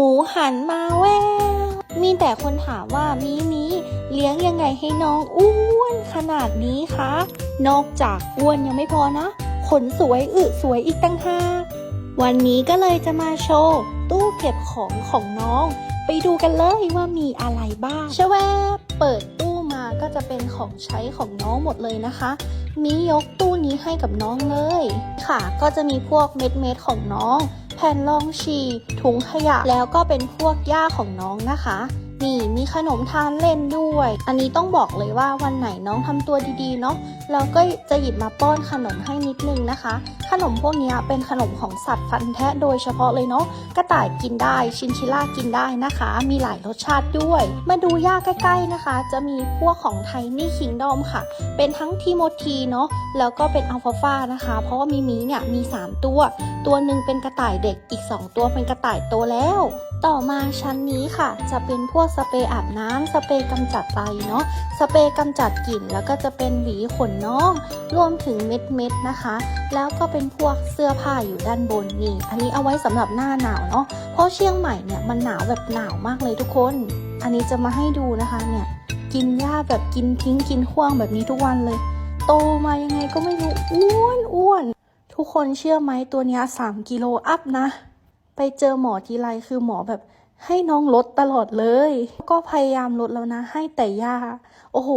หมูหันมาแวว มีแต่คนถามว่ามีมีเลี้ยงยังไงให้น้องอ้วนขนาดนี้คะ นอกจากอ้วนยังไม่พอนะ ขนสวยอึสวยอีกตั้งห้ากวันนี้ก็เลยจะมาโชว์ ตู้เก็บของของน้อง ไปดูกันเลยว่ามีอะไรบ้างชแวบเปิดตู้มาก็จะเป็นของใช้ของน้องหมดเลยนะคะ มียกตู้นี้ให้กับน้องเลย ค่ะ ก็จะมีพวกเม็ดเม็ดของน้อง แผ่นรองฉี่ถุงขยะแล้วก็เป็นพวกหญ้าของน้องนะคะ นี่มีขนมทานเล่นด้วย อันนี้ต้องบอกเลยว่าวันไหนน้องทำตัวดีๆเนาะเราก็จะหยิบมาป้อนขนมให้นิดนึงนะคะ ขนมพวกนี้เป็นขนมของสัตว์ฟันแทะโดยเฉพาะเลยเนาะกระต่ายกินได้ชินชิล่ากินได้นะคะ มีหลายรสชาติด้วย มาดูย่าใกล้ๆนะคะ จะมีพวกของไทนี่คิงดอมค่ะ เป็นทั้งทีโมทีเนาะแล้วก็เป็นอัลฟาฟานะคะ เพราะว่ามีมีเนี่ยมี 3 ตัว ตัวหนึ่งเป็นกระต่ายเด็กอีก 2 ตัวเป็นกระต่ายโตแล้ว ต่อมาชั้นนี้ค่ะ จะเป็นพวกสเปรย์อาบน้ำสเปรย์กำจัดไรเนาะสเปรย์กำจัดกลิ่น แล้วก็จะเป็นหวีขนน้อง รวมถึงเม็ดเม็ดนะคะ แล้วก็เป็นพวกเสื้อผ้าอยู่ด้านบนนี่ อันนี้เอาไว้สำหรับหน้าหนาวเนาะเพราะเชียงใหม่เนี่ยมันหนาวแบบหนาวมากเลยทุกคน อันนี้จะมาให้ดูนะคะเนี่ยกินหญ้าแบบกินทิ้งกินข่วงแบบนี้ทุกวันเลย โตมายังไงก็ไม่รู้อ้วนอ้วนทุกคนเชื่อไหมตัวเนี้ยสามกิโลอัพนะ ไปเจอหมอทีไรคือหมอแบบ ให้น้องลดตลอดเลย ก็พยายามลดแล้วนะ ให้แต่ยาโอ้โห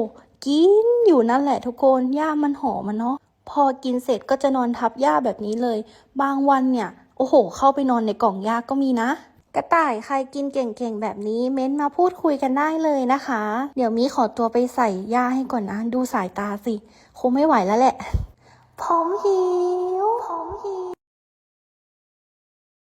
กินอยู่นั่นแหละทุกคนหญ้ามันหอมันเนาะ พอกินเสร็จก็จะนอนทับหญ้าแบบนี้เลย บางวันเนี่ย โอ้โห เข้าไปนอนในกล่องหญ้าก็มีนะ กระต่ายใครกินเก่งๆแบบนี้ เม้นมาพูดคุยกันได้เลยนะคะ เดี๋ยวมีขอตัวไปใส่หญ้าให้ก่อนนะ ดูสายตาสิ คงไม่ไหวแล้วแหละผมหิวผมหิ